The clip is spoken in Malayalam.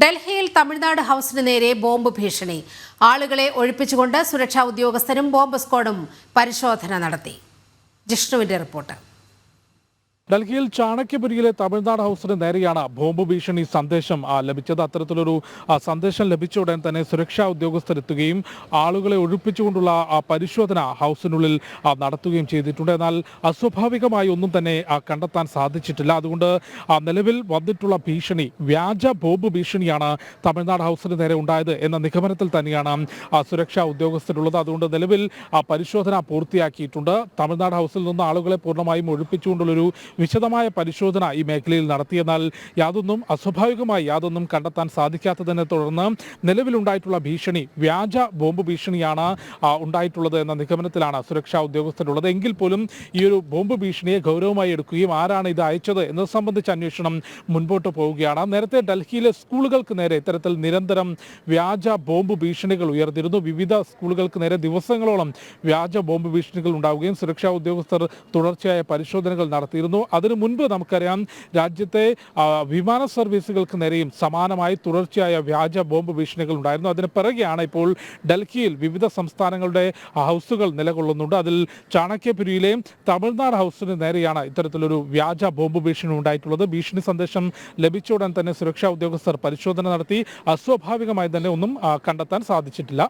ഡൽഹിയിൽ തമിഴ്നാട് ഹൗസിന് നേരെ ബോംബ് ഭീഷണി. ആളുകളെ ഒഴിപ്പിച്ചുകൊണ്ട് സുരക്ഷാ ഉദ്യോഗസ്ഥരും ബോംബ് സ്ക്വാഡും പരിശോധന നടത്തി. ജിഷ്ണുവിന്റെ റിപ്പോർട്ട്. ഡൽഹിയിൽ ചാണക്യപുരിയിലെ തമിഴ്നാട് ഹൗസിന് നേരെയാണ് ബോംബ് ഭീഷണി സന്ദേശം ലഭിച്ചത് അത്തരത്തിലൊരു സന്ദേശം ലഭിച്ച ഉടൻ തന്നെ സുരക്ഷാ ഉദ്യോഗസ്ഥരെത്തുകയും ആളുകളെ ഒഴിപ്പിച്ചുകൊണ്ടുള്ള പരിശോധന ഹൗസിനുള്ളിൽ നടത്തുകയും ചെയ്തിട്ടുണ്ട്. എന്നാൽ അസ്വാഭാവികമായി ഒന്നും തന്നെ കണ്ടെത്താൻ സാധിച്ചിട്ടില്ല. അതുകൊണ്ട് നിലവിൽ വന്നിട്ടുള്ള ഭീഷണി വ്യാജ ബോംബ് ഭീഷണിയാണ് തമിഴ്നാട് ഹൗസിന് നേരെ ഉണ്ടായത് എന്ന നിഗമനത്തിൽ തന്നെയാണ് സുരക്ഷാ ഉദ്യോഗസ്ഥരുള്ളത്. അതുകൊണ്ട് നിലവിൽ പരിശോധന പൂർത്തിയാക്കിയിട്ടുണ്ട്. തമിഴ്നാട് ഹൗസിൽ നിന്ന് ആളുകളെ പൂർണമായും ഒഴിപ്പിച്ചുകൊണ്ടുള്ളൊരു വിശദമായ പരിശോധന ഈ മേഖലയിൽ നടത്തിയെന്നാൽ യാതൊന്നും അസ്വാഭാവികമായി യാതൊന്നും കണ്ടെത്താൻ സാധിക്കാത്തതിനെ തുടർന്ന് നിലവിലുണ്ടായിട്ടുള്ള ഭീഷണി വ്യാജ ബോംബ് ഭീഷണിയാണ് ഉണ്ടായിട്ടുള്ളത് എന്ന നിഗമനത്തിലാണ് സുരക്ഷാ ഉദ്യോഗസ്ഥരുള്ളത്. എങ്കിൽ പോലും ഈ ഒരു ബോംബ് ഭീഷണിയെ ഗൗരവമായി എടുക്കുകയും ആരാണ് ഇത് അയച്ചത് എന്നത് സംബന്ധിച്ച് അന്വേഷണം മുൻപോട്ട് പോവുകയാണ്. നേരത്തെ ഡൽഹിയിലെ സ്കൂളുകൾക്ക് നേരെ ഇത്തരത്തിൽ നിരന്തരം വ്യാജ ബോംബ് ഭീഷണികൾ ഉയർന്നിരുന്നു. വിവിധ സ്കൂളുകൾക്ക് നേരെ ദിവസങ്ങളോളം വ്യാജ ബോംബ് ഭീഷണികൾ ഉണ്ടാവുകയും സുരക്ഷാ ഉദ്യോഗസ്ഥർ തുടർച്ചയായ പരിശോധനകൾ നടത്തിയിരുന്നു. അതിനു മുൻപ് നമുക്കറിയാം രാജ്യത്തെ വിമാന സർവീസുകൾക്ക് നേരെയും സമാനമായി തുടർച്ചയായ വ്യാജ ബോംബ് ഭീഷണികൾ ഉണ്ടായിരുന്നു. അതിന് പിറകെയാണ് ഇപ്പോൾ ഡൽഹിയിൽ വിവിധ സംസ്ഥാനങ്ങളുടെ ഹൗസുകൾ നിലകൊള്ളുന്നുണ്ട്. അതിൽ ചാണക്യപുരിയിലെയും തമിഴ്നാട് ഹൗസിന് നേരെയാണ് ഇത്തരത്തിലൊരു വ്യാജ ബോംബ് ഭീഷണി ഉണ്ടായിട്ടുള്ളത്. ഭീഷണി സന്ദേശം ലഭിച്ച ഉടൻ തന്നെ സുരക്ഷാ ഉദ്യോഗസ്ഥർ പരിശോധന നടത്തി. അസ്വാഭാവികമായി തന്നെ ഒന്നും കണ്ടെത്താൻ സാധിച്ചിട്ടില്ല.